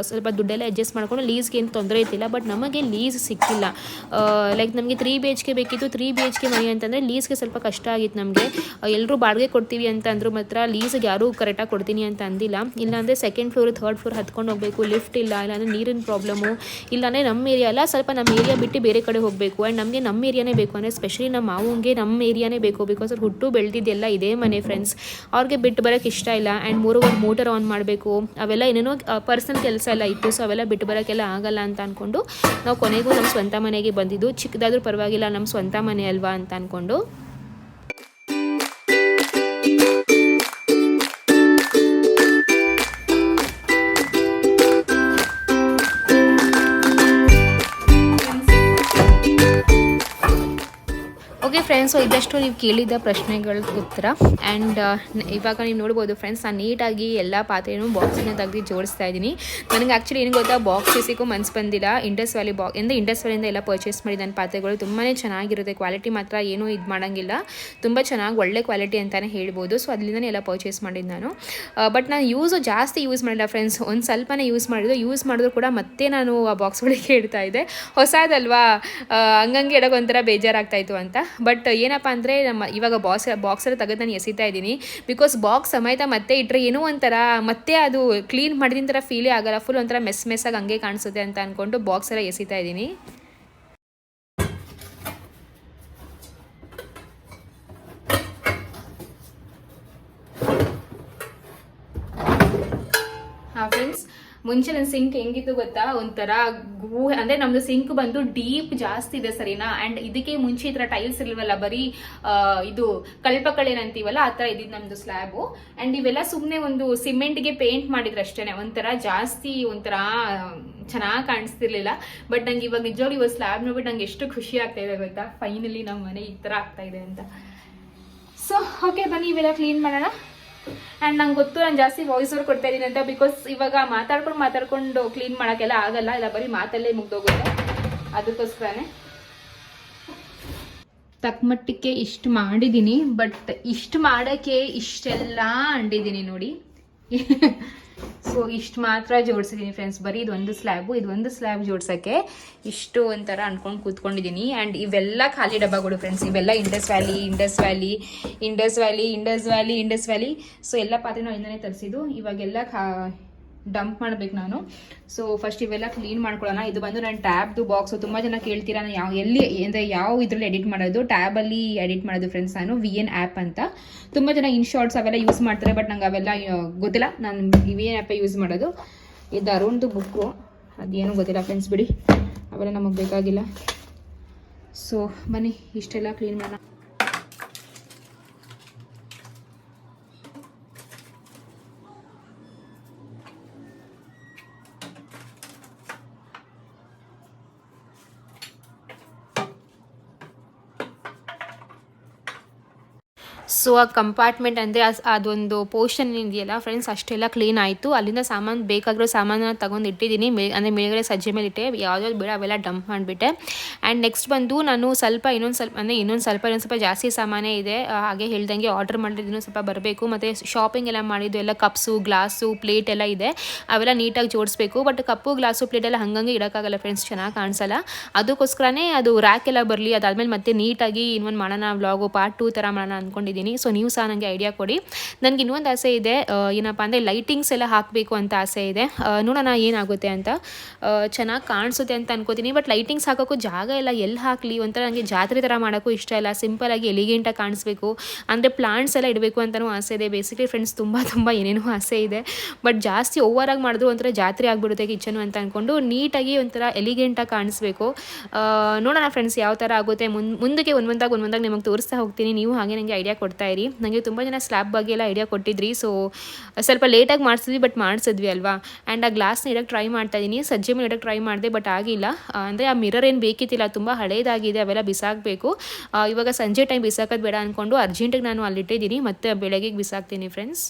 ಸ್ವಲ್ಪ ದುಡ್ಡೆಲ್ಲ ಅಡ್ಜಸ್ಟ್ ಮಾಡ್ಕೊಂಡು ಲೀಸ್ಗೆ ಏನು ತೊಂದರೆ ಇರ್ತಿಲ್ಲ ಬಟ್ ನಮಗೆ ಲೀಸ್ ಸಿಕ್ಕಿಲ್ಲ. ಲೈಕ್ ನಮಗೆ ತ್ರೀ ಬಿ ಎಚ್ ಕೆ ಬೇಕಿತ್ತು. ತ್ರೀ ಬಿ ಎಚ್ ಕೆ ಮನೆ ಅಂತಂದರೆ ಲೀಸ್ಗೆ ಸ್ವಲ್ಪ ಕಷ್ಟ ಆಗಿತ್ತು ನಮಗೆ. ಎಲ್ಲರೂ ಬಾಡಿಗೆ ಕೊಡ್ತೀವಿ ಅಂತ ಅಂದರು ಮಾತ್ರ ಲೀಸ್ಗೆ ಯಾರೂ ಕರೆಕ್ಟಾಗಿ ಕೊಡ್ತೀನಿ ಅಂತ ಅಂದಿಲ್ಲ. ಇಲ್ಲಾಂದರೆ ಸೆಕೆಂಡ್ ಫ್ಲೋರ್ ಥರ್ಡ್ ಫ್ಲೋರ್ ಹತ್ಕೊಂಡು ಹೋಗಬೇಕು. ಲಿಫ್ಟ್ ಇಲ್ಲ, ಇಲ್ಲಾಂದರೆ ನೀರಿನ ಪ್ರಾಬ್ಲಮು ಇಲ್ಲಾಂದರೆ ನಮ್ಮ ಏರಿಯಾ ಅಲ್ಲ, ಸ್ವಲ್ಪ ನಮ್ಮ ಏರಿಯಾ ಬಿಟ್ಟು ಬೇರೆ ಕಡೆ ಹೋಗಬೇಕು. ಆ್ಯಂಡ್ ನಮಗೆ ನಮ್ಮ ಏರಿಯಾನೇ ಬೇಕು. ಅಂದರೆ ಸ್ಪೆಷಲಿ ನಮ್ಮ ಮಾವಂಗೆ ನಮ್ಮ ಏರಿಯಾನೇ ಬೇಕು ಬಿಕಾಸ್ ಅವ್ರು ಹುಟ್ಟು ಬೆಳೆದಿದ್ದೆಲ್ಲ ಇದೇ ಮನೆ ಫ್ರೆಂಡ್ಸ್ ಅವ್ರಿಗೆ ಬಿಟ್ಟು ಬರೋಕ್ಕೆ ಇಷ್ಟ ಇಲ್ಲ ಆ್ಯಂಡ್ ಮೂರು ಒಂದು ಮೋಟರ್ ಆನ್ ಮಾಡಬೇಕು. ಅವೆಲ್ಲ ಏನೇನೋ ಪರ್ಸನಲ್ ಕೆಲಸ ಎಲ್ಲ ಇತ್ತು ಸೊ ಅವೆಲ್ಲ ಬಿಟ್ಟು ಬರೋಕ್ಕೆಲ್ಲ ಆಗಲ್ಲ ಅಂತ ಅಂದ್ಕೊಂಡು ನಾವು ಕೊನೆಗೂ ನಮ್ಮ ಸ್ವಂತ ಮನೆಗೆ ಬಂದಿದ್ದು. ಚಿಕ್ಕದಾದ್ರೂ ಪರವಾಗಿಲ್ಲ ನಮ್ಮ ಸ್ವಂತ ಮನೆ ಅಲ್ವಾ ಅಂತ ಅಂದ್ಕೊಂಡು ಫ್ರೆಂಡ್ಸ್, ಸೊ ಇದಷ್ಟು ನೀವು ಕೇಳಿದ ಪ್ರಶ್ನೆಗಳ ಉತ್ತರ. ಆ್ಯಂಡ್ ಇವಾಗ ನೀವು ನೋಡ್ಬೋದು ಫ್ರೆಂಡ್ಸ್, ನಾನು ನೀಟಾಗಿ ಎಲ್ಲ ಪಾತ್ರೆನೂ ಬಾಕ್ಸಿನ ತೆಗೆದು ಜೋಡಿಸ್ತಾ ಇದ್ದೀನಿ. ನನಗೆ ಆ್ಯಕ್ಚುಲಿ ಏನು ಗೊತ್ತಾ ಬಾಕ್ಸ್ ಸಿಕ್ಕೂ ಮನ್ಸು ಬಂದಿಲ್ಲ. ಇಂಡಸ್ ವ್ಯಾಲಿ ಬಾಕ್ ಎಂದು ಇಂಡಸ್ ವ್ಯಾಲಿಯಿಂದ ಎಲ್ಲ ಪರ್ಚೇಸ್ ಮಾಡಿದ ನನ್ನ ಪಾತ್ರೆಗಳು ತುಂಬಾ ಚೆನ್ನಾಗಿರುತ್ತೆ. ಕ್ವಾಲಿಟಿ ಮಾತ್ರ ಏನೂ ಇದು ಮಾಡೋಂಗಿಲ್ಲ. ತುಂಬ ಚೆನ್ನಾಗಿ ಒಳ್ಳೆ ಕ್ವಾಲಿಟಿ ಅಂತಲೇ ಹೇಳ್ಬೋದು. ಸೊ ಅಲ್ಲಿಂದನೇ ಎಲ್ಲ ಪರ್ಚೇಸ್ ಮಾಡಿದ್ದು ನಾನು. ಬಟ್ ನಾನು ಯೂಸು ಜಾಸ್ತಿ ಯೂಸ್ ಮಾಡಿಲ್ಲ ಫ್ರೆಂಡ್ಸ್ ಒಂದು ಸ್ವಲ್ಪನೇ ಯೂಸ್ ಮಾಡಿದ್ರು. ಯೂಸ್ ಮಾಡಿದ್ರು ಕೂಡ ಮತ್ತೆ ನಾನು ಆ ಬಾಕ್ಸ್ಗಳಿಗೆ ಇಡ್ತಾ ಇದ್ದೆ. ಹೊಸದಲ್ವಾ? ಹಂಗಂಗೆ ಇಡೋಕೆ ಒಂಥರ ಬೇಜಾರಾಗ್ತಾಯಿತ್ತು ಅಂತ. ಬಟ್ ಏನಪ್ಪ ಅಂದರೆ ನಮ್ಮ ಇವಾಗ ಬಾಕ್ಸ್ ಬಾಕ್ಸಲ್ಲಿ ತೆಗೆದು ನಾನು ಎಸಿತಾ ಇದ್ದೀನಿ. ಬಿಕಾಸ್ ಬಾಕ್ಸ್ ಸಮೇತ ಮತ್ತೆ ಇಟ್ಟರೆ ಏನೋ ಒಂಥರ ಮತ್ತೆ ಅದು ಕ್ಲೀನ್ ಮಾಡಿದ ಥರ ಫೀಲೇ ಆಗಲ್ಲ. ಫುಲ್ ಒಂಥರ ಮೆಸ್ ಮೆಸ್ಸಾಗಿ ಹಂಗೆ ಕಾಣಿಸುತ್ತೆ ಅಂತ ಅಂದ್ಕೊಂಡು ಬಾಕ್ಸ್ ಎಲ್ಲ ಎಸಿತಾ ಇದ್ದೀನಿ. ಹಾ ಫ್ರೆಂಡ್ಸ್ ಮುಂಚೆ ನನ್ನ ಸಿಂಕ್ ಹೆಂಗಿತ್ತು ಗೊತ್ತಾ? ಒಂಥರ ಗೂ ಅಂದ್ರೆ ನಮ್ದು ಸಿಂಕ್ ಬಂದು ಡೀಪ್ ಜಾಸ್ತಿ ಇದೆ ಸರಿನಾ ಅಂಡ್ ಇದಕ್ಕೆ ಮುಂಚೆ ಈ ತರ ಟೈಲ್ಸ್ ಇಲ್ವಲ್ಲ ಬರೀ ಇದು ಕಳ್ಪಕಳೇನಂತೀವಲ್ಲ ಆ ತರ ಇದ್ದಿದ್ದು ನಮ್ದು ಸ್ಲ್ಯಾಬು ಅಂಡ್ ಇವೆಲ್ಲ ಸುಮ್ಮನೆ ಒಂದು ಸಿಮೆಂಟ್ಗೆ ಪೇಂಟ್ ಮಾಡಿದ್ರೆ ಅಷ್ಟೇನೆ. ಒಂಥರ ಜಾಸ್ತಿ, ಒಂಥರ, ಚೆನ್ನಾಗಿ ಕಾಣಿಸ್ತಿರ್ಲಿಲ್ಲ. ಬಟ್ ನಂಗೆ ಇವಾಗ ನಿಜವಾಗ್ಲೂ ಇವಾಗ ಸ್ಲ್ಯಾಬ್ ನೋಡ್ಬಿಟ್ಟು ನಂಗೆ ಎಷ್ಟು ಖುಷಿ ಆಗ್ತಾ ಇದೆ ಗೊತ್ತಾ? ಫೈನಲಿ ನಮ್ಮ ಮನೆ ಈ ತರ ಆಗ್ತಾ ಇದೆ ಅಂತ. ಸೊ ಓಕೆ ಬನ್ನಿ, ಇವೆಲ್ಲ ಕ್ಲೀನ್ ಮಾಡೋಣ. ಆ್ಯಂಡ್ ನಂಗೆ ಗೊತ್ತು, ನಾನು ಜಾಸ್ತಿ ವಾಯ್ಸ್ ಓವರ್ ಕೊಡ್ತಾ ಇದ್ದೀನಿ ಅಂತ ಬಿಕಾಸ್ ಇವಾಗ ಮಾತಾಡ್ಕೊಂಡು ಮಾತಾಡ್ಕೊಂಡು ಕ್ಲೀನ್ ಮಾಡೋಕ್ಕೆಲ್ಲ ಆಗಲ್ಲ. ಇಲ್ಲ, ಬರೀ ಮಾತಲ್ಲೇ ಮುಗ್ದೋಗುತ್ತೆ. ಅದಕ್ಕೋಸ್ಕರನೇ. ತಕ್ಕಮಟ್ಟಿಗೆ ಇಷ್ಟು ಮಾಡಿದ್ದೀನಿ ಬಟ್ ಇಷ್ಟು ಮಾಡೋಕ್ಕೆ ಇಷ್ಟೆಲ್ಲ ಅಂಡಿದ್ದೀನಿ ನೋಡಿ. ಸೊ ಇಷ್ಟು ಮಾತ್ರ ಜೋಡಿಸಿದ್ದೀನಿ ಫ್ರೆಂಡ್ಸ್ ಬರೀ ಇದೊಂದು ಸ್ಲ್ಯಾಬು ಇದೊಂದು ಸ್ಲ್ಯಾಬ್ ಜೋಡ್ಸೋಕ್ಕೆ ಇಷ್ಟು ಒಂಥರ ಅನ್ಕೊಂಡು ಕೂತ್ಕೊಂಡಿದ್ದೀನಿ ಆ್ಯಂಡ್ ಇವೆಲ್ಲ ಖಾಲಿ ಡಬ್ಬಗಳು ಫ್ರೆಂಡ್ಸ್ ಇವೆಲ್ಲ Indus Valley Indus Valley Indus Valley Indus Valley Indus Valley so ಎಲ್ಲ ಪಾತ್ರೆನೂ ಇಂದನೇ ತರಿಸಿದ್ದು. ಇವಾಗೆಲ್ಲ ಖಾ ಡಂಪ್ ಮಾಡ್ಬೇಕು ನಾನು. ಸೊ ಫಸ್ಟ್ ಇವೆಲ್ಲ ಕ್ಲೀನ್ ಮಾಡ್ಕೊಳ್ಳೋಣ. ಇದು ಬಂದು ನಾನು ಟ್ಯಾಬ್ದು ಬಾಕ್ಸ್ ತುಂಬ ಜನ ಕೇಳ್ತೀರಾ? ಯಾವ ಎಲ್ಲಿ ಅಂದರೆ ಯಾವ ಇದರಲ್ಲಿ ಎಡಿಟ್ ಮಾಡೋದು? ಟ್ಯಾಬಲ್ಲಿ ಎಡಿಟ್ ಮಾಡೋದು ಫ್ರೆಂಡ್ಸ್ ನಾನು ವಿ ಎನ್ ಆ್ಯಪ್ ಅಂತ. ತುಂಬ ಜನ ಇನ್ ಶಾರ್ಟ್ಸ್ ಅವೆಲ್ಲ ಯೂಸ್ ಮಾಡ್ತಾರೆ ಬಟ್ ನಂಗೆ ಅವೆಲ್ಲ ಗೊತ್ತಿಲ್ಲ. ನಾನು ವಿ ಎನ್ ಆ್ಯಪೇ ಯೂಸ್ ಮಾಡೋದು. ಇದು ಅರುಣ್ದು ಬುಕ್ಕು ಅದೇನು ಗೊತ್ತಿಲ್ಲ ಫ್ರೆಂಡ್ಸ್ ಬಿಡಿ. ಅವೆಲ್ಲ ನಮಗೆ ಬೇಕಾಗಿಲ್ಲ. ಸೊ ಬನ್ನಿ, ಇಷ್ಟೆಲ್ಲ ಕ್ಲೀನ್ ಮಾಡೋಣ. ಸೊ ಆ ಕಂಪಾರ್ಟ್ಮೆಂಟ್ ಅಂದರೆ ಅದೊಂದು ಪೋರ್ಷನ್ ಇದೆಯಲ್ಲ ಫ್ರೆಂಡ್ಸ್ ಅಷ್ಟೆಲ್ಲ ಕ್ಲೀನ್ ಆಯಿತು. ಅಲ್ಲಿಂದ ಸಾಮಾನು ಬೇಕಾಗಿರೋ ಸಾಮಾನನ್ನ ತಗೊಂಡು ಇಟ್ಟಿದ್ದೀನಿ. ಮೇ ಅಂದರೆ ಮೇಲ್ಗಡೆ ಸಜ್ಜೆ ಮೇಲೆ ಇಟ್ಟೆ. ಯಾವ್ದಾವ್ದು ಬೇಡ ಅವೆಲ್ಲ ಡಂಪ್ ಮಾಡಿಬಿಟ್ಟೆ. ಆ್ಯಂಡ್ ನೆಕ್ಸ್ಟ್ ಬಂದು ನಾನು ಸ್ವಲ್ಪ ಇನ್ನೊಂದು ಸ್ವಲ್ಪ ಅಂದರೆ ಇನ್ನೊಂದು ಸ್ವಲ್ಪ ಇನ್ನೊಂದು ಸ್ವಲ್ಪ ಜಾಸ್ತಿ ಸಾಮಾನೇ ಇದೆ. ಹಾಗೆ ಹೇಳ್ದಂಗೆ ಆರ್ಡರ್ ಮಾಡಿದ್ರು ಸ್ವಲ್ಪ ಬರಬೇಕು. ಮತ್ತು ಶಾಪಿಂಗ್ ಎಲ್ಲ ಮಾಡಿದ್ದು ಎಲ್ಲ ಕಪ್ಸು ಗ್ಲಾಸು ಪ್ಲೇಟ್ ಎಲ್ಲ ಇದೆ. ಅವೆಲ್ಲ ನೀಟಾಗಿ ಜೋಡಿಸ್ಬೇಕು. ಬಟ್ ಕಪ್ಪು ಗ್ಲಾಸು ಪ್ಲೇಟ್ ಎಲ್ಲ ಹಂಗಂಗೆ ಇಡೋಕ್ಕಾಗಲ್ಲ ಫ್ರೆಂಡ್ಸ್ ಚೆನ್ನಾಗಿ ಕಾಣಿಸಲ್ಲ. ಅದಕ್ಕೋಸ್ಕರನೇ ಅದು ರ್ಯಾಕ್ ಎಲ್ಲ ಬರಲಿ, ಅದಾದಮೇಲೆ ಮತ್ತೆ ನೀಟಾಗಿ ಇನ್ನೊಂದು ಮಾಡೋಣ ವ್ಲಾಗು ಪಾರ್ಟ್ ಟೂ ಥರ ಮಾಡೋಣ ಅಂದ್ಕೊಂಡಿದ್ದೀನಿ ಸೊ ನೀವು ಸಹ ನನಗೆ ಐಡಿಯಾ ಕೊಡಿ. ನನಗೆ ಇನ್ನೊಂದು ಆಸೆ ಇದೆ. ಏನಪ್ಪ ಅಂದರೆ ಲೈಟಿಂಗ್ಸ್ ಎಲ್ಲ ಹಾಕಬೇಕು ಅಂತ ಆಸೆ ಇದೆ. ನೋಡೋಣ ಏನಾಗುತ್ತೆ ಅಂತ. ಚೆನ್ನಾಗಿ ಕಾಣಿಸುತ್ತೆ ಅಂತ ಅನ್ಕೋತೀನಿ. ಬಟ್ ಲೈಟಿಂಗ್ಸ್ ಹಾಕೋಕ್ಕೂ ಜಾಗ ಇಲ್ಲ. ಎಲ್ಲಿ ಹಾಕಲಿ? ಒಂಥರ ನನಗೆ ಜಾತ್ರೆ ಥರ ಮಾಡೋಕ್ಕೂ ಇಷ್ಟ ಇಲ್ಲ. ಸಿಂಪಲಾಗಿ ಎಲಿಗೆಂಟಾಗಿ ಕಾಣಿಸ್ಬೇಕು. ಅಂದರೆ ಪ್ಲಾಂಟ್ಸ್ ಎಲ್ಲ ಇಡಬೇಕು ಅಂತಲೂ ಆಸೆ ಇದೆ. ಬೇಸಿಕಲಿ ಫ್ರೆಂಡ್ಸ್ ತುಂಬ ತುಂಬ ಏನೇನೋ ಆಸೆ ಇದೆ. ಬಟ್ ಜಾಸ್ತಿ ಓವರಾಗಿ ಮಾಡಿದ್ರು ಒಂಥರ ಜಾತ್ರೆ ಆಗಿಬಿಡುತ್ತೆ ಕಿಚನು ಅಂತ ಅಂದ್ಕೊಂಡು ನೀಟಾಗಿ ಒಂಥರ ಎಲಿಗೆಂಟಾಗಿ ಕಾಣಿಸ್ಬೇಕು. ನೋಡೋಣ ಫ್ರೆಂಡ್ಸ್ ಯಾವ ಥರ ಆಗುತ್ತೆ. ಮುಂದಕ್ಕೆ ಒಂದು ಒಂದೊಂದಾಗಿ ಒಂದು ಒಂದಾಗ ನಿಮಗೆ ತೋರಿಸ್ತಾ ಹೋಗ್ತೀನಿ. ನೀವು ಹಾಗೆ ನನಗೆ ಐಡಿಯಾ ಕೊಡ್ತಾ ಇರಿ. ನನಗೆ ತುಂಬ ಜನ ಸ್ಲ್ಯಾಬ್ ಬಗ್ಗೆ ಎಲ್ಲ ಐಡಿಯಾ ಕೊಟ್ಟಿದ್ರಿ. ಸೊ ಸ್ವಲ್ಪ ಲೇಟಾಗಿ ಮಾಡಿಸಿದ್ವಿ ಬಟ್ ಮಾಡಿಸಿದ್ವಿ ಅಲ್ವಾ? ಆ್ಯಂಡ್ ಆ ಗ್ಲಾಸ್ನ ಇರೋಕ್ಕೆ ಟ್ರೈ ಮಾಡ್ತಾ ಇದ್ದೀನಿ ಸಜ್ಜೆ ಮೇಲೆ ಇರೋಕ್ಕೆ ಟ್ರೈ ಮಾಡಿದೆ ಬಟ್ ಆಗಿಲ್ಲ. ಅಂದರೆ ಆ ಮಿರರ್ ಏನು ಬೇಕಿತ್ತಿಲ್ಲ, ತುಂಬ ಹಳೇದಾಗಿದೆ, ಅವೆಲ್ಲ ಬಿಸಾಕಬೇಕು. ಇವಾಗ ಸಂಜೆ ಟೈಮ್ ಬಿಸಾಕೋದು ಬೇಡ ಅಂದ್ಕೊಂಡು ಅರ್ಜೆಂಟಿಗೆ ನಾನು ಅಲ್ಲಿಟ್ಟಿದ್ದೀನಿ. ಮತ್ತೆ ಬೆಳಗ್ಗೆ ಬಿಸಾಕ್ತೀನಿ ಫ್ರೆಂಡ್ಸ್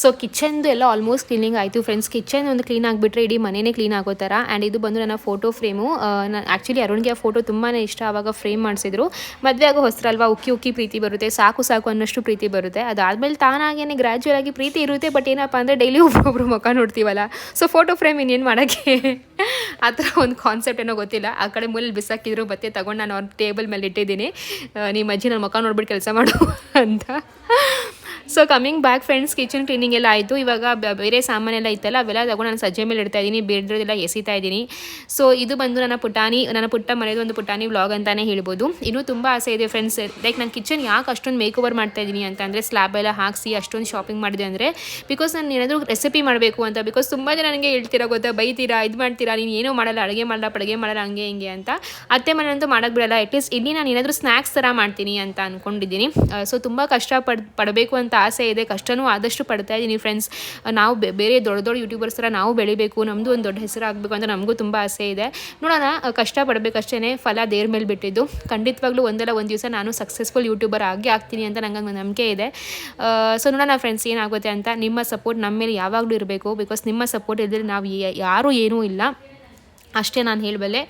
ಸೊ ಕಿಚನ್ದು ಎಲ್ಲ ಆಲ್ಮೋಸ್ಟ್ ಕ್ಲೀನಿಂಗ್ ಆಯಿತು ಫ್ರೆಂಡ್ಸ್ ಕಿಚನ್ ಒಂದು ಕ್ಲೀನ್ ಆಗಿಬಿಟ್ರೆ ಇಡೀ ಮನೆಯೇ ಕ್ಲೀನ್ ಆಗೋ ಥರ. ಆ್ಯಂಡ್ ಇದು ಬಂದು ನನ್ನ ಫೋಟೋ ಫ್ರೇಮು ನಾನು ಆ್ಯಕ್ಚುಲಿ ಅರುಣ್ಗೆ ಆ ಫೋಟೋ ತುಂಬಾ ಇಷ್ಟ ಆವಾಗ ಫ್ರೇಮ್ ಮಾಡಿಸಿದ್ರು. ಮದುವೆ ಆಗೋ ಹೊಸರಲ್ವಾ, ಉಕ್ಕಿ ಉಕ್ಕಿ ಪ್ರೀತಿ ಬರುತ್ತೆ, ಸಾಕು ಸಾಕು ಅನ್ನೋಷ್ಟು ಪ್ರೀತಿ ಬರುತ್ತೆ. ಅದಾದಮೇಲೆ ತಾನಾಗೇನೆ ಗ್ರ್ಯಾಜುಯಲ್ ಆಗಿ ಪ್ರೀತಿ ಇರುತ್ತೆ ಬಟ್ ಏನಪ್ಪ ಅಂದರೆ ಡೈಲಿ ಒಬ್ಬೊಬ್ರು ಮುಖ ನೋಡ್ತೀವಲ್ಲ. ಸೊ ಫೋಟೋ ಫ್ರೇಮ್ ಇನ್ನೇನು ಮಾಡೋಕ್ಕೆ? ಆ ಥರ ಒಂದು ಕಾನ್ಸೆಪ್ಟ್ ಏನೋ ಗೊತ್ತಿಲ್ಲ. ಆ ಕಡೆ ಮೂಲೆಯಲ್ಲಿ ಬಿಸಾಕಿದ್ರು ಮತ್ತೆ ತಗೊಂಡು ನಾನು ಅವ್ರ ಟೇಬಲ್ ಮೇಲೆ ಇಟ್ಟಿದ್ದೀನಿ. ನಿಮ್ಮ ಅಜ್ಜಿ ನನ್ನ ಮುಖ ನೋಡ್ಬಿಟ್ಟು ಕೆಲಸ ಮಾಡು ಅಂತ. So coming back friends kitchen cleaning ಎಲ್ಲ ಆಯಿತು. ಇವಾಗ ಬೇರೆ ಸಾಮಾನೆಲ್ಲ ಇತ್ತಲ್ಲ, ಅವೆಲ್ಲ ತಗೊಂಡು ನಾನು ಸಜ್ಜೆ ಮೇಲೆ ಇಡ್ತಾ ಇದ್ದೀನಿ ಬೇಡದೆಲ್ಲ ಎಸಿತಾ ಇದ್ದೀನಿ. ಸೊ ಇದು ಬಂದು ನನ್ನ ಪುಟಾಣಿ, ನನ್ನ ಪುಟ್ಟ ಮನೆಯದು ಒಂದು ಪುಟಾಣಿ ವ್ಲಾಗ್ ಅಂತಲೇ ಹೇಳ್ಬೋದು. ಇನ್ನೂ ತುಂಬ ಆಸೆ ಇದೆ ಫ್ರೆಂಡ್ಸ್ ಲೈಕ್ ನಾನು ಕಿಚನ್ ಯಾಕೆ ಅಷ್ಟೊಂದು ಮೇಕ್ ಓವರ್ ಮಾಡ್ತಾ ಇದ್ದೀನಿ ಅಂತ ಅಂದರೆ ಸ್ಲ್ಯಾಬ್ ಎಲ್ಲ ಹಾಕಿಸಿ ಅಷ್ಟೊಂದು ಶಾಪಿಂಗ್ ಮಾಡಿದೆ ಅಂದರೆ ಬಿಕಾಸ್ ನಾನು ಏನಾದರೂ ರೆಸಿಪಿ ಮಾಡಬೇಕು ಅಂತ ಬಿಕಾಸ್ ತುಂಬ ಜನ ನನಗೆ ಹೇಳ್ತೀರಾ ಗೊತ್ತಾ, ಬೈತೀರಾ, ಇದು ಮಾಡ್ತೀರಾ, ನೀನು ಏನೂ ಮಾಡಲ್ಲ, ಅಡುಗೆ ಮಾಡಲ್ಲ, ಪಡುಗೆ ಮಾಡಲ್ಲ, ಹಂಗೆ ಹಿಂಗೆ ಅಂತ. ಅತ್ತೆ ಮನೆಯಂತೂ ಮಾಡೋಕ್ಕೆ ಬಿಡಲ್ಲ ಅಟ್ಲೀಸ್ಟ್ ಇಲ್ಲಿ ನಾನು ಏನಾದರೂ ಸ್ನ್ಯಾಕ್ಸ್ ಥರ ಮಾಡ್ತೀನಿ ಅಂತ ಅಂದ್ಕೊಂಡಿದ್ದೀನಿ ಸೊ ತುಂಬ ಕಷ್ಟಪಡ್, ಪಡಬೇಕು ಅಂತ ಆಸೆ ಇದೆ, ಕಷ್ಟನೂ ಆದಷ್ಟು ಪಡ್ತಾ ಇದ್ದೀನಿ ಫ್ರೆಂಡ್ಸ್ ನಾವು ಬೇರೆ ದೊಡ್ಡ ದೊಡ್ಡ ಯೂಟ್ಯೂಬರ್ಸ್ ಥರ ನಾವು ಬೆಳಿಬೇಕು ನಮ್ಮದು ಒಂದು ದೊಡ್ಡ ಹೆಸರು ಆಗಬೇಕು ಅಂತ ನಮಗೂ ತುಂಬ ಆಸೆ ಇದೆ. ನೋಡೋಣ ಕಷ್ಟ ಪಡಬೇಕಷ್ಟೇ ಫಲ ದೇವ್ರ ಮೇಲೆ ಬಿಟ್ಟಿದ್ದು. ಖಂಡಿತವಾಗ್ಲೂ ಒಂದಲ್ಲ ಒಂದು ದಿವಸ ನಾನು ಸಕ್ಸಸ್ಫುಲ್ ಯೂಟ್ಯೂಬರ್ ಆಗಿ ಆಗ್ತೀನಿ ಅಂತ ನಂಗೆ ಒಂದು ನಂಬಿಕೆ ಇದೆ. ಸೊ ನೋಡೋಣ ಫ್ರೆಂಡ್ಸ್ ಏನಾಗುತ್ತೆ ಅಂತ. ನಿಮ್ಮ ಸಪೋರ್ಟ್ ನಮ್ಮ ಮೇಲೆ ಯಾವಾಗಲೂ ಇರಬೇಕು ಬಿಕಾಸ್ ನಿಮ್ಮ ಸಪೋರ್ಟ್ ಇದ್ದರೆ ನಾವು ಯಾರೂ ಏನೂ ಇಲ್ಲ. ಅಷ್ಟೇ ನಾನು ಹೇಳಬಲ್ಲೆ.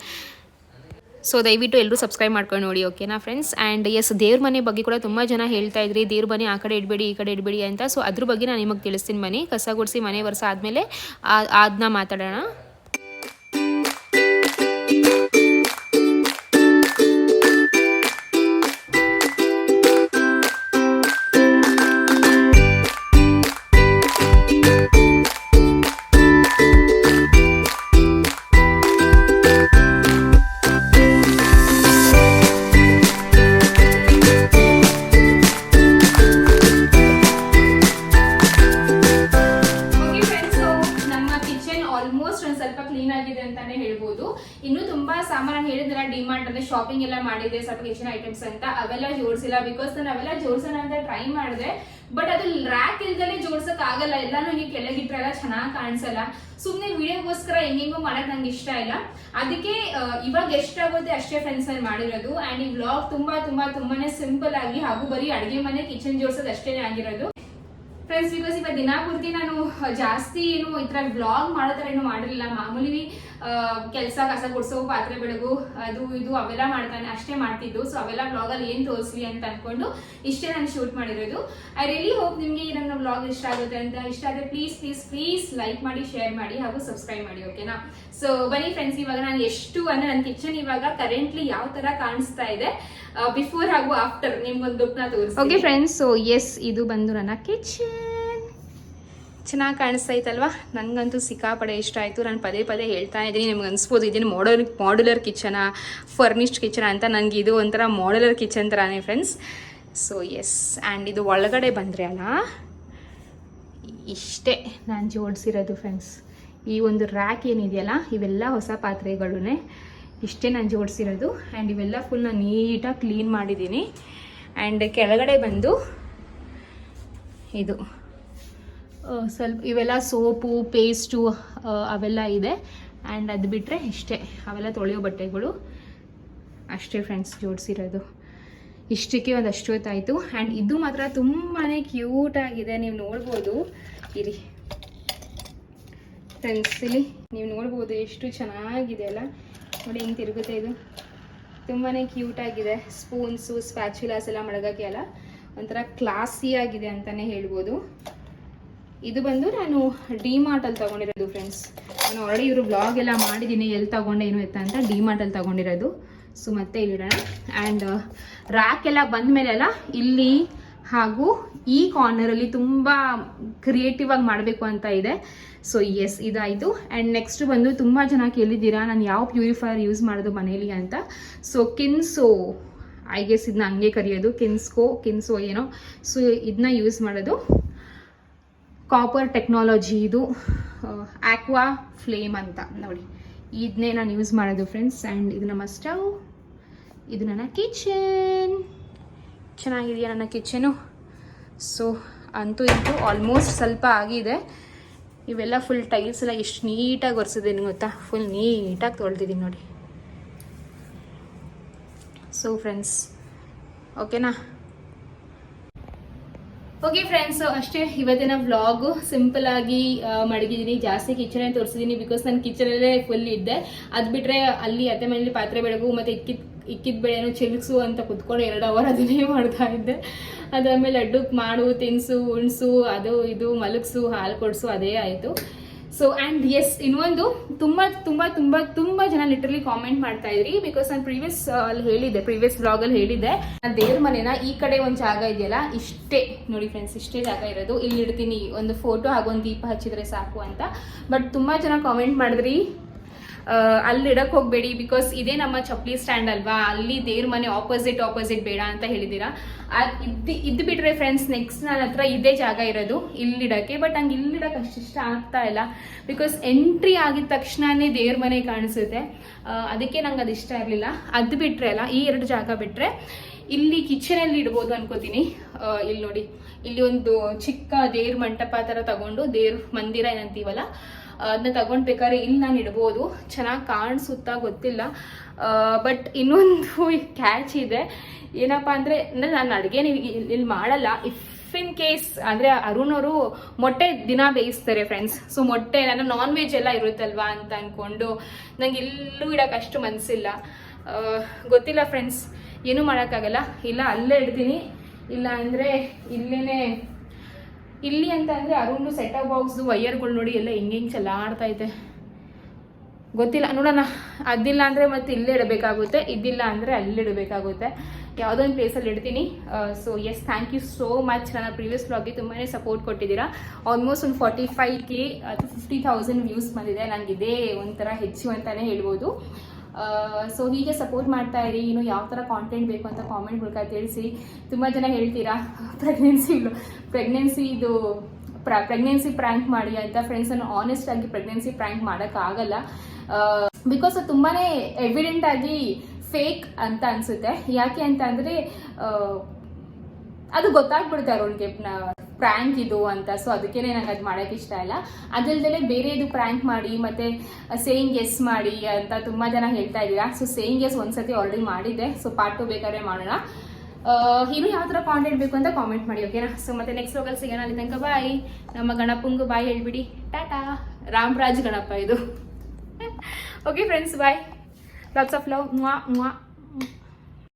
ಸೊ ದಯವಿಟ್ಟು ಎಲ್ಲರೂ ಸಬ್ಸ್ಕ್ರೈಬ್ ಮಾಡ್ಕೊಂಡು ನೋಡಿ ಓಕೆನಾ ಫ್ರೆಂಡ್ಸ್ ಆ್ಯಂಡ್ ಎಸ್ ದೇವ್ರ ಮನೆ ಬಗ್ಗೆ ಕೂಡ ತುಂಬ ಜನ ಹೇಳ್ತಾ ಇದ್ರಿ. ದೇವ್ರ ಮನೆ ಆ ಕಡೆ ಇಡಬೇಡಿ, ಈ ಕಡೆ ಇಡಬೇಡಿ ಅಂತ. ಸೊ ಅದ್ರ ಬಗ್ಗೆ ನಾನು ನಿಮಗೆ ತಿಳಿಸ್ತೀನಿ ಮನೆ. ಕಸ ಗುಡಿಸಿ ಮನೆ ವರ್ಷ ಆದಮೇಲೆ ಅದನ್ನ ಮಾತಾಡೋಣ. ಬಟ್ ಅದು ರ್ಯಾಕ್ ಇಲ್ದಲೆ ಜೋಡ್ಸಕ್ ಆಗಲ್ಲ. ಎಲ್ಲಾನು ಹಿಂಗೆ ಕೆಳಗಿಟ್ರೆಲ್ಲ ಚೆನ್ನಾಗಿ ಕಾಣಿಸಲ್ಲ. ಸುಮ್ನೆ ವಿಡಿಯೋಗೋಸ್ಕರ ಹೆಂಗೆಂಗೋ ಮಾಡಕ್ ನಂಗೆ ಇಷ್ಟ ಇಲ್ಲ. ಅದಕ್ಕೆ ಇವಾಗ ಎಷ್ಟಾಗುತ್ತೆ ಅಷ್ಟೇ ಫ್ರೆಂಡ್ಸ್ ಅಲ್ಲಿ ಮಾಡಿರೋದು. ಅಂಡ್ ಈ ವ್ಲಾಗ್ ತುಂಬಾ ತುಂಬಾ, ತುಂಬಾನೇ ಸಿಂಪಲ್ ಆಗಿ ಹಾಗೂ ಬರೀ ಅಡಿಗೆ ಮನೆ ಕಿಚನ್ ಜೋಡ್ಸೋದು ಅಷ್ಟೇನೆ ಆಗಿರೋದು. ಫ್ರೆಂಡ್ಸ್ ಬಿಕಾಸ್ ಇವಾಗ ದಿನ ಪೂರ್ತಿ ನಾನು ಜಾಸ್ತಿ ಏನು ಈ ಥರ ವ್ಲಾಗ್ ಮಾಡೋ ಥರ ಏನು ಮಾಡಿರಲಿಲ್ಲ. ಮಾಮೂಲಿ ಕೆಲಸ, ಕಸ ಕೊಡ್ಸೋ ಪಾತ್ರೆ ಬೆಳಗು, ಅದು ಇದು ಅವೆಲ್ಲ ಮಾಡ್ತಾನೆ, ಅಷ್ಟೇ ಮಾಡ್ತಿದ್ದು. ಸೊ ಅವೆಲ್ಲ ಬ್ಲಾಗಲ್ಲಿ ಏನು ತೋರಿಸ್ಲಿ ಅಂತ ಅನ್ಕೊಂಡು ಇಷ್ಟೇ ನಾನು ಶೂಟ್ ಮಾಡಿರೋದು. ಐ ರಿಯಲಿ ಹೋಪ್ ನಿಮಗೆ ಈ ನನ್ನ ಬ್ಲಾಗ್ ಇಷ್ಟ ಆಗುತ್ತೆ ಅಂತ. ಇಷ್ಟ ಆದರೆ ಪ್ಲೀಸ್ ಪ್ಲೀಸ್ ಪ್ಲೀಸ್ ಲೈಕ್ ಮಾಡಿ ಶೇರ್ ಮಾಡಿ ಹಾಗೂ ಸಬ್ಸ್ಕ್ರೈಬ್ ಮಾಡಿ ಓಕೆನಾ ಸೊ ಬನ್ನಿ ಫ್ರೆಂಡ್ಸ್ ಇವಾಗ ನಾನು ಎಷ್ಟು ಅಂದ್ರೆ ನನ್ನ ಕಿಚನ್ ಇವಾಗ ಕರೆಂಟ್ಲಿ ಯಾವ ತರ ಕಾಣಿಸ್ತಾ ಇದೆ ಬಿಫೋರ್ ಹಾಗೂ ಆಫ್ಟರ್ ನಿಮ್ಗೊಂದು ಲುಕ್ನ ತೋರಿಸ್ತೀನಿ. ಓಕೆ ಫ್ರೆಂಡ್ಸ್ ಸೊ ಎಸ್ ಇದು ಬಂದು ನನ್ನ ಕಿಚನ್ ಚೆನ್ನಾಗಿ ಕಾಣಿಸ್ತಾ ಇತ್ತಲ್ವಾ ನನಗಂತೂ ಸಿಕ್ಕಾಪಡೆ ಇಷ್ಟ ಆಯಿತು. ನಾನು ಪದೇ ಪದೇ ಹೇಳ್ತಾ ಇದ್ದೀನಿ. ನಿಮ್ಗೆ ಅನಿಸ್ಬೋದು ಇದನ್ನು ಮಾಡಲ್ ಮಾಡ್ಯುಲರ್ ಕಿಚನ ಫರ್ನಿಶ್ಡ್ ಕಿಚನ ಅಂತ ನನಗೆ ಇದು ಒಂಥರ ಮಾಡ್ಯುಲರ್ ಕಿಚನ್ ಥರನೇ ಫ್ರೆಂಡ್ಸ್ ಸೊ ಎಸ್ ಆ್ಯಂಡ್ ಇದು ಒಳಗಡೆ ಬಂದರೆ ಅಲ್ಲ, ಇಷ್ಟೇ ನಾನು ಜೋಡಿಸಿರೋದು ಫ್ರೆಂಡ್ಸ್ ಈ ಒಂದು ರ್ಯಾಕ್ ಏನಿದೆಯಲ್ಲ, ಇವೆಲ್ಲ ಹೊಸ ಪಾತ್ರೆಗಳೂ ಇಷ್ಟೇ ನಾನು ಜೋಡಿಸಿರೋದು. ಆ್ಯಂಡ್ ಇವೆಲ್ಲ ಫುಲ್ ನಾನು ನೀಟಾಗಿ ಕ್ಲೀನ್ ಮಾಡಿದ್ದೀನಿ. ಆ್ಯಂಡ್ ಕೆಳಗಡೆ ಬಂದು ಇದು. ಸ್ವಲ್ಪ ಇವೆಲ್ಲ ಸೋಪು, ಪೇಸ್ಟು ಅವೆಲ್ಲ ಇದೆ. ಆ್ಯಂಡ್ ಅದು ಬಿಟ್ಟರೆ ಇಷ್ಟೇ. ಅವೆಲ್ಲ ತೊಳೆಯೋ ಬಟ್ಟೆಗಳು ಅಷ್ಟೇ ಫ್ರೆಂಡ್ಸ್ ಜೋಡಿಸಿರೋದು. ಇಷ್ಟಕ್ಕೆ ಒಂದು ಅಷ್ಟು ಹೊತ್ತಾಯಿತು ಆ್ಯಂಡ್ ಇದು ಮಾತ್ರ ತುಂಬಾ ಕ್ಯೂಟ್ ಆಗಿದೆ. ನೀವು ನೋಡ್ಬೋದು. ಇರಿ. ಫ್ರೆಂಡ್ಸ್ ಇಲ್ಲಿ ನೀವು ನೋಡ್ಬೋದು ಎಷ್ಟು ಚೆನ್ನಾಗಿದೆ ಅಲ್ಲ. ನೋಡಿ ಹಿಂಗೆ ತಿರುಗುತ್ತೆ ಇದು. ತುಂಬಾ ಕ್ಯೂಟ್ ಆಗಿದೆ. ಸ್ಪೂನ್ಸು ಸ್ಪ್ಯಾಚುಲಾಸ್ ಎಲ್ಲ ಮಡಗಕ್ಕೆ ಅಲ್ಲ. ಒಂಥರ ಕ್ಲಾಸಿ ಆಗಿದೆ ಅಂತಲೇ ಹೇಳ್ಬೋದು. ಇದು ಬಂದು ನಾನು ಡಿ ತೊಗೊಂಡಿರೋದು ಫ್ರೆಂಡ್ಸ್ ನಾನು ಆಲ್ರೆಡಿ ಇವರು ಬ್ಲಾಗ್ ಎಲ್ಲ ಮಾಡಿದ್ದೀನಿ ಎಲ್ಲಿ ತೊಗೊಂಡೆ, ಏನು ಎತ್ತ ಅಂತ ಡಿ ತೊಗೊಂಡಿರೋದು. ಸೊ ಮತ್ತೆ ಇಲ್ಲಿಡೋಣ. ಆ್ಯಂಡ್ ರ್ಯಾಕ್ ಎಲ್ಲ ಬಂದ ಮೇಲೆಲ್ಲ ಇಲ್ಲಿ ಹಾಗೂ ಈ ಕಾರ್ನರಲ್ಲಿ ತುಂಬ ಕ್ರಿಯೇಟಿವ್ ಆಗಿ ಮಾಡಬೇಕು ಅಂತ ಇದೆ. ಸೊ ಎಸ್ ಇದಾಯಿತು. ಆ್ಯಂಡ್ ನೆಕ್ಸ್ಟ್ ಬಂದು ತುಂಬ ಜನ ಕೇಳಿದ್ದೀರಾ, ನಾನು ಯಾವ ಪ್ಯೂರಿಫೈಯರ್ ಯೂಸ್ ಮಾಡೋದು ಮನೇಲಿ ಅಂತ. ಸೊ ಕಿನ್ಸೋ ಐ ಗೆಸ್ ಇದನ್ನ ಹಂಗೆ ಕರೆಯೋದು. ಕಿನ್ಸ್ಕೋ ಕಿನ್ಸೋ ಏನೋ. ಸೊ ಇದನ್ನ ಯೂಸ್ ಮಾಡೋದು. ಕಾಪರ್ ಟೆಕ್ನಾಲಜಿ ಇದು ಆಕ್ವಾ ಫ್ಲೇಮ್ ಅಂತ. ನೋಡಿ ಇದನ್ನೇ ನಾನು ಯೂಸ್ ಮಾಡೋದು ಫ್ರೆಂಡ್ಸ್ ಆ್ಯಂಡ್ ಇದು ನಮ್ಮ ಸ್ಟವ್ ಇದು ನನ್ನ ಕಿಚನ್ ಚೆನ್ನಾಗಿದೆಯಾ ನನ್ನ ಕಿಚನು ಸೊ ಅಂತೂ ಇಂತೂ ಆಲ್ಮೋಸ್ಟ್ ಸ್ವಲ್ಪ ಆಗಿದೆ. ಇವೆಲ್ಲ ಫುಲ್ ಟೈಲ್ಸ್ ಎಲ್ಲ ಎಷ್ಟು ನೀಟಾಗಿ ಒರೆಸಿದ್ದೀನಿ ಗೊತ್ತಾ? ಫುಲ್ ನೀಟಾಗಿ ತೊಳ್ದಿದ್ದೀನಿ ನೋಡಿ. ಸೊ ಫ್ರೆಂಡ್ಸ್ ಓಕೆನಾ ಓಕೆ ಫ್ರೆಂಡ್ಸ್ ಅಷ್ಟೇ. ಇವತ್ತಿನ ವ್ಲಾಗು ಸಿಂಪಲ್ ಆಗಿ ಮಡಗಿದ್ದೀನಿ ಜಾಸ್ತಿ ಕಿಚನ್ ತೋರಿಸಿದ್ದೀನಿ ಬಿಕಾಸ್ ನಾನು ಕಿಚನಲ್ಲೇ ಫುಲ್ ಇದ್ದೆ. ಅದು ಬಿಟ್ಟರೆ ಅಲ್ಲಿ ಅತ್ತೆ ಮನೇಲಿ ಪಾತ್ರೆ ಬೆಳಗು ಮತ್ತೆ ಇಕ್ಕಿದ ಇಕ್ಕಿದ ಬೆಳೆನೂ ಚಿಲ್ಸು ಅಂತ ಕುತ್ಕೊಂಡು ಎರಡು ಅವರ್ ಅದನ್ನೇ ಮಾಡ್ತಾ ಇದ್ದೆ. ಅದಾದ್ಮೇಲೆ ಲಡ್ಡು ಮಾಡು, ತಿನ್ಸು, ಉಣ್ಸು, ಅದು ಇದು ಮಲಗಿಸು, ಹಾಲು ಕೊಡ್ಸು, ಅದೇ ಆಯಿತು. ಸೊ ಆ್ಯಂಡ್ ಎಸ್ ಇನ್ನೊಂದು ತುಂಬ ತುಂಬ ತುಂಬ ತುಂಬ ಜನ ಲಿಟ್ರಲಿ ಕಾಮೆಂಟ್ ಮಾಡ್ತಾ ಇದ್ರಿ ಬಿಕಾಸ್ ನಾನು ಪ್ರೀವಿಯಸ್ ಅಲ್ಲಿ ಹೇಳಿದ್ದೆ ಪ್ರೀವಿಯಸ್ ಬ್ಲಾಗಲ್ಲಿ ಹೇಳಿದ್ದೆ. ನಾನು ದೇವ್ರ ಮನೆನ ಈ ಕಡೆ ಒಂದು ಜಾಗ ಇದೆಯಲ್ಲ, ಇಷ್ಟೇ. ನೋಡಿ ಫ್ರೆಂಡ್ಸ್ ಇಷ್ಟೇ ಜಾಗ ಇರೋದು. ಇಲ್ಲಿ ಇಡ್ತೀನಿ, ಒಂದು ಫೋಟೋ ಹಾಗೊಂದು ದೀಪ ಹಚ್ಚಿದ್ರೆ ಸಾಕು ಅಂತ. ಬಟ್ ತುಂಬ ಜನ ಕಾಮೆಂಟ್ ಮಾಡಿದ್ರಿ ಅಲ್ಲಿ ಇಡಕ್ ಹೋಗ್ಬೇಡಿ ಬಿಕಾಸ್ ಇದೇ ನಮ್ಮ ಚಪ್ಪಲಿ ಸ್ಟ್ಯಾಂಡ್ ಅಲ್ವಾ? ಅಲ್ಲಿ ದೇವ್ರ ಮನೆ ಆಪೋಸಿಟ್ ಆಪೋಸಿಟ್ ಬೇಡ ಅಂತ ಹೇಳಿದ್ದೀರಾ? ಇದ್ದು ಇದ್ ಇದ್ ಬಿಟ್ರೆ ಫ್ರೆಂಡ್ಸ್ ನೆಕ್ಸ್ಟ್ ನನ್ನ ಹತ್ರ ಇದೇ ಜಾಗ ಇರೋದು ಇಲ್ಲಿಡಕ್ಕೆ ಬಟ್ ನಂಗೆ ಇಲ್ಲಿಡಕ್ಕೆ ಅಷ್ಟಿಷ್ಟ ಆಗ್ತಾ ಇಲ್ಲ. ಬಿಕಾಸ್ ಎಂಟ್ರಿ ಆಗಿದ ತಕ್ಷಣನೇ ದೇವ್ರ ಮನೆ ಕಾಣಿಸುತ್ತೆ. ಅದಕ್ಕೆ ನಂಗೆ ಅದು ಇಷ್ಟ ಇರಲಿಲ್ಲ. ಅದು ಬಿಟ್ರೆ ಅಲ್ಲ, ಈ ಎರಡು ಜಾಗ ಬಿಟ್ಟರೆ ಇಲ್ಲಿ ಕಿಚನಲ್ಲಿ ಇಡ್ಬೋದು ಅನ್ಕೋತೀನಿ. ಇಲ್ಲಿ ನೋಡಿ. ಇಲ್ಲಿ ಒಂದು ಚಿಕ್ಕ ದೇವ್ರ ಮಂಟಪ ಥರ ತಗೊಂಡು ದೇವ್ರ ಮಂದಿರ ಏನಂತೀವಲ್ಲ ಅದನ್ನ ತಗೊಂಡ್ ಬೇಕಾದ್ರೆ ಇಲ್ಲಿ ನಾನು ಇಡ್ಬೋದು. ಚೆನ್ನಾಗಿ ಕಾಣಿಸುತ್ತಾ ಗೊತ್ತಿಲ್ಲ. ಬಟ್ ಇನ್ನೊಂದು ಕ್ಯಾಚ್ ಇದೆ. ಏನಪ್ಪ ಅಂದರೆ ಅಂದರೆ ನಾನು ಅಡುಗೆ ಇಲ್ಲಿ ಮಾಡಲ್ಲ. ಇಫ್ ಇನ್ ಕೇಸ್ ಅಂದರೆ ಅರುಣ್ ಅವರು ಮೊಟ್ಟೆ ದಿನ ಬೇಯಿಸ್ತಾರೆ ಫ್ರೆಂಡ್ಸ್ ಸೊ ಮೊಟ್ಟೆ, ನಾನು ನಾನ್ ವೆಜ್ ಎಲ್ಲ ಇರುತ್ತಲ್ವಾ ಅಂತ ಅಂದ್ಕೊಂಡು ನಂಗೆ ಇಲ್ಲೂ ಇಡೋಕೆ ಅಷ್ಟು ಮನಸ್ಸಿಲ್ಲ ಗೊತ್ತಿಲ್ಲ ಫ್ರೆಂಡ್ಸ್ ಏನೂ ಮಾಡೋಕ್ಕಾಗಲ್ಲ. ಇಲ್ಲ, ಅಲ್ಲೇ ಇಡ್ತೀನಿ. ಇಲ್ಲ ಅಂದರೆ ಇಲ್ಲೇನೆ ಇಲ್ಲಿ ಅಂತ ಅಂದರೆ ಅರುಣ್ ಸೆಟಪ್ ಬಾಕ್ಸ್ದು ವೈಯರ್ಗಳು ನೋಡಿ ಎಲ್ಲ ಹೆಂಗೆ ಹೆಂಗೆ ಚೆಲ್ಲಾಡ್ತೈತೆ ಗೊತ್ತಿಲ್ಲ, ನೋಡೋಣ. ಅದಿಲ್ಲ ಅಂದರೆ ಮತ್ತೆ ಇಲ್ಲೇ ಇಡಬೇಕಾಗುತ್ತೆ. ಇದಿಲ್ಲ ಅಂದರೆ ಅಲ್ಲಿ ಇಡಬೇಕಾಗುತ್ತೆ. ಯಾವುದೋ ಒಂದು ಪ್ಲೇಸಲ್ಲಿ ಇಡ್ತೀನಿ. So yes thank you so much ನನ್ನ ಪ್ರೀವಿಯಸ್ ಬ್ಲಾಗ್ಗೆ ತುಂಬಾ ಸಪೋರ್ಟ್ ಕೊಟ್ಟಿದ್ದೀರಾ. ಆಲ್ಮೋಸ್ಟ್ ಒಂದು ಫಾರ್ಟಿ ಫೈವ್ ಕೆ ಅಥವಾ ಫಿಫ್ಟಿ ತೌಸಂಡ್ ವ್ಯೂಸ್ ಬಂದಿದೆ. ನನಗೆ ಇದೇ ಒಂಥರ ಹೆಚ್ಚು ಅಂತಲೇ ಹೇಳ್ಬೋದು. ಸೊ ಹೀಗೆ ಸಪೋರ್ಟ್ ಮಾಡ್ತಾ ಇರಿ, ಇನ್ನು ಯಾವ ಥರ ಕಾಂಟೆಂಟ್ ಬೇಕು ಅಂತ ಕಾಮೆಂಟ್ ಮೂಲಕ ತಿಳಿಸಿ. ತುಂಬ ಜನ ಹೇಳ್ತೀರಾ ಪ್ರೆಗ್ನೆನ್ಸಿ ಪ್ರೆಗ್ನೆನ್ಸಿ ಇದು ಪ್ರ ಪ್ರೆಗ್ನೆನ್ಸಿ ಪ್ರ್ಯಾಂಕ್ ಮಾಡಿ ಅಂತ ಫ್ರೆಂಡ್ಸ್ ಆನೆಸ್ಟಾಗಿ ಆನೆಸ್ಟ್ ಆಗಿ ಪ್ರೆಗ್ನೆನ್ಸಿ ಪ್ರ್ಯಾಂಕ್ ಮಾಡೋಕ್ಕಾಗಲ್ಲ ಬಿಕಾಸ್ ಅದು ತುಂಬಾ ಎವಿಡೆಂಟ್ ಆಗಿ ಫೇಕ್ ಅಂತ ಅನಿಸುತ್ತೆ. ಯಾಕೆ ಅಂತ ಅದು ಗೊತ್ತಾಗ್ಬಿಡುತ್ತೆ ಅವ್ರಿಗೆ. ಪ್ರ್ಯಾಂಕ್ ಇದು ಅಂತ. ಸೊ ಅದಕ್ಕೆ ನಂಗೆ ಅದು ಮಾಡೋಕ್ಕೆ ಇಷ್ಟ ಇಲ್ಲ. ಅದಲ್ದೇ ಬೇರೆ ಇದು ಪ್ರ್ಯಾಂಕ್ ಮಾಡಿ, ಮತ್ತು ಸೇಯಿಂಗ್ ಎಸ್ ಮಾಡಿ ಅಂತ ತುಂಬ ಜನ ಹೇಳ್ತಾ ಇದ್ದೀರಾ. ಸೊ ಸೇಯಿಂಗ್ ಎಸ್ ಒಂದ್ಸತಿ ಆಲ್ರೆಡಿ ಮಾಡಿದ್ದೆ. ಸೊ ಪಾರ್ಟ್ ಟು ಬೇಕಾದ್ರೆ ಮಾಡೋಣ. ಇನ್ನು ಯಾವ ಥರ ಕಾಂಟೆಂಟ್ ಬೇಕು ಅಂತ ಕಾಮೆಂಟ್ ಮಾಡಿ ಓಕೆನಾ ಸೊ ಮತ್ತೆ ನೆಕ್ಸ್ಟ್ ಹೋಗಲ್ ಸಿಗೋಣ. ಅಲ್ಲಿ ತನಕ ಬಾಯ್ ನಮ್ಮ ಗಣಪಂಗು ಬಾಯ್ ಹೇಳ್ಬಿಡಿ. ಟಾಟಾ! ರಾಮರಾಜ್ ಗಣಪ ಇದು. Okay friends bye lots of love muah muah